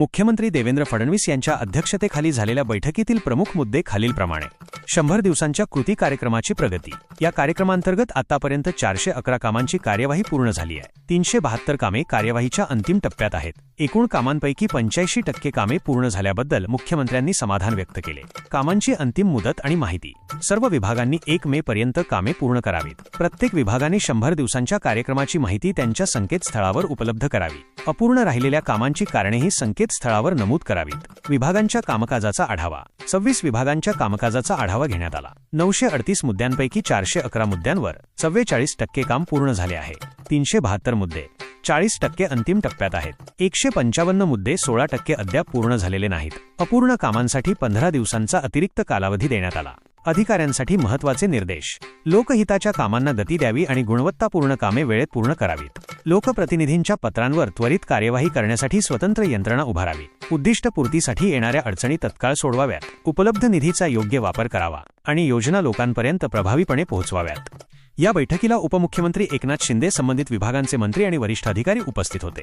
मुख्यमंत्री देवेंद्र फडणवीस यांच्या अध्यक्षतेखाली झालेल्या बैठकीतील प्रमुख मुद्दे खालीलप्रमाणे. शंभर दिवसांच्या कृती कार्यक्रमाची प्रगती. या कार्यक्रमांतर्गत आतापर्यंत चारशे अकरा कामांची कार्यवाही पूर्ण झाली आहे. तीनशे बहात्तर कामे कार्यवाहीच्या अंतिम टप्प्यात आहेत. एकूण कामांपैकी पंच्याऐंशी टक्के कामे पूर्ण झाल्याबद्दल मुख्यमंत्र्यांनी समाधान व्यक्त केले. कामांची अंतिम मुदत आणि माहिती. सर्व विभागांनी एक मे पर्यंत कामे पूर्ण करावीत. प्रत्येक विभागाने शंभर दिवसांच्या कार्यक्रमाची माहिती त्यांच्या संकेतस्थळावर उपलब्ध करावी. अपूर्ण राहिलेल्या कामांची कारणेही संकेतस्थळावर नमूद करावीत. विभागांच्या कामकाजाचा आढावा. सव्वीस विभागांच्या कामकाजाचा आढावा घेण्यात आला. नऊशे अडतीस मुद्द्यांपैकी चारशे अकरा मुद्द्यांवर चव्वेचाळीस टक्के काम पूर्ण झाले आहे. तीनशे बहात्तर मुद्दे. चाळीस टक्के अंतिम टप्प्यात आहेत. एकशे पंचावन्न मुद्दे सोळा टक्के अद्याप पूर्ण झालेले नाहीत. अपूर्ण कामांसाठी पंधरा दिवसांचा अतिरिक्त कालावधी देण्यात आला. अधिकाऱ्यांसाठी महत्त्वाचे निर्देश. लोकहिताच्या कामांना गती द्यावी आणि गुणवत्तापूर्ण कामे वेळेत पूर्ण करावीत. लोकप्रतिनिधींच्या पत्रांवर त्वरित कार्यवाही करण्यासाठी स्वतंत्र यंत्रणा उभारावी. उद्दिष्टपूर्तीसाठी येणाऱ्या अडचणी तत्काळ सोडवाव्यात. उपलब्ध निधीचा योग्य वापर करावा आणि योजना लोकांपर्यंत प्रभावीपणे पोहोचवाव्यात. या बैठकीला उपमुख्यमंत्री एकनाथ शिंदे संबंधित विभागांचे मंत्री आणि वरिष्ठ अधिकारी उपस्थित होते.